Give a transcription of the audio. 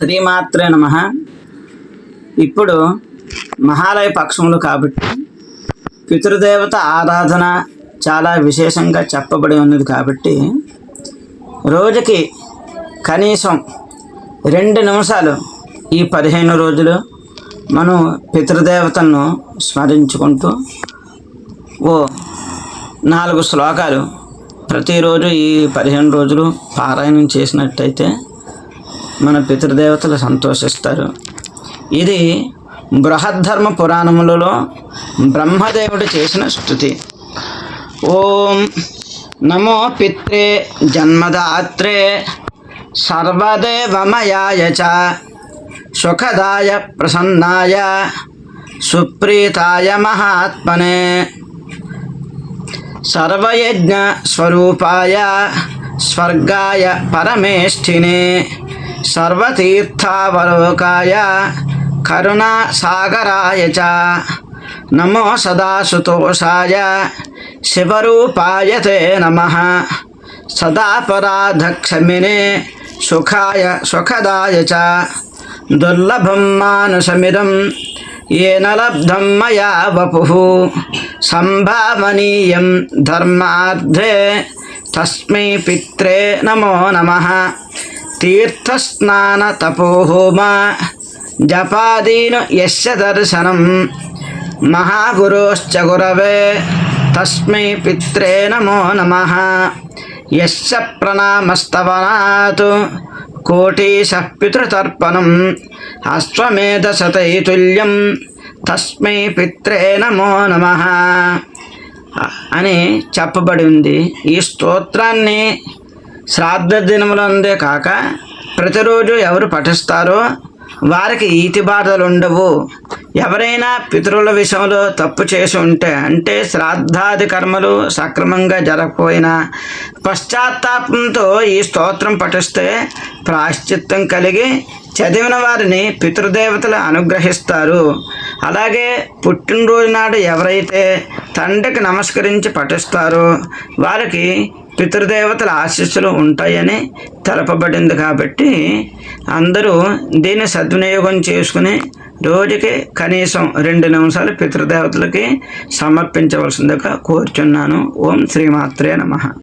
శ్రీమాత్రే నమ. ఇప్పుడు మహాలయ పక్షములు కాబట్టి పితృదేవత ఆరాధన చాలా విశేషంగా చెప్పబడి ఉన్నది కాబట్టి రోజుకి కనీసం రెండు నిమిషాలు ఈ పదిహేను రోజులు మనం పితృదేవతలను స్మరించుకుంటూ ఓ నాలుగు శ్లోకాలు ప్రతిరోజు ఈ పదిహేను రోజులు పారాయణం చేసినట్టయితే మన పితృదేవతలు సంతోషిస్తారు. ఇది బృహద్ధర్మ పురాణములలో బ్రహ్మదేవుడు చేసిన స్థుతి. ఓం నమో పిత్రే జన్మదాత్రే సర్వదేవమయాయ చ సుఖదాయ ప్రసన్నాయ సుప్రీతాయ మహాత్మనే సర్వయజ్ఞ స్వరూపాయ స్వర్గాయ పరమేష్ఠినే సర్వతీర్థావలోకాయ కరుణాసాగరాయ చ నమో సదాసుతోషాయ శివరూపాయ తే నమ సదాపరాధక్షమినే సుఖాయ సుఖదాయ చ దుర్లభం మానుషమిదం ఏన లబ్ధం మయా వపు సంభావనీయం ధర్మార్థే తస్మై పిత్రే నమో నమ తీర్థస్నాన తపోహోమ జపాదీను యస్య దర్శనం మహాగురోశ్చ గురవే తస్మై పిత్రే నమో నమ యస్య ప్రణామస్తవనాత్ కోటీశ పితృతర్పణం అశ్వమేధశతైతుల్యం తస్మై పిత్రే నమో నమ అని చెప్పబడి ఉంది ఈ స్తోత్రాన్ని శ్రాద్ధ దినములందే కాక ప్రతిరోజు ఎవరు పఠిస్తారో వారికి ఈతి బాధలు ఉండవు ఎవరైనా పితరుల విషయంలో తప్పు చేసి ఉంటే అంటే శ్రాద్ధాది కర్మలు సక్రమంగా జరగకపోయినా పశ్చాత్తాపంతో ఈ స్తోత్రం పఠిస్తే ప్రాశ్చిత్తం కలిగి చదివిన వారిని పితృదేవతలు అనుగ్రహిస్తారు. అలాగే పుట్టినరోజు నాడు ఎవరైతే తండ్రికి నమస్కరించి పఠిస్తారో వారికి పితృదేవతల ఆశీస్సులు ఉంటాయని తెలపబడింది కాబట్టి అందరూ దీన్ని సద్వినియోగం చేసుకుని రోజుకి కనీసం రెండు నిమిషాలు పితృదేవతలకి సమర్పించవలసిందిగా కోరుచున్నాను. ఓం శ్రీమాత్రే నమ.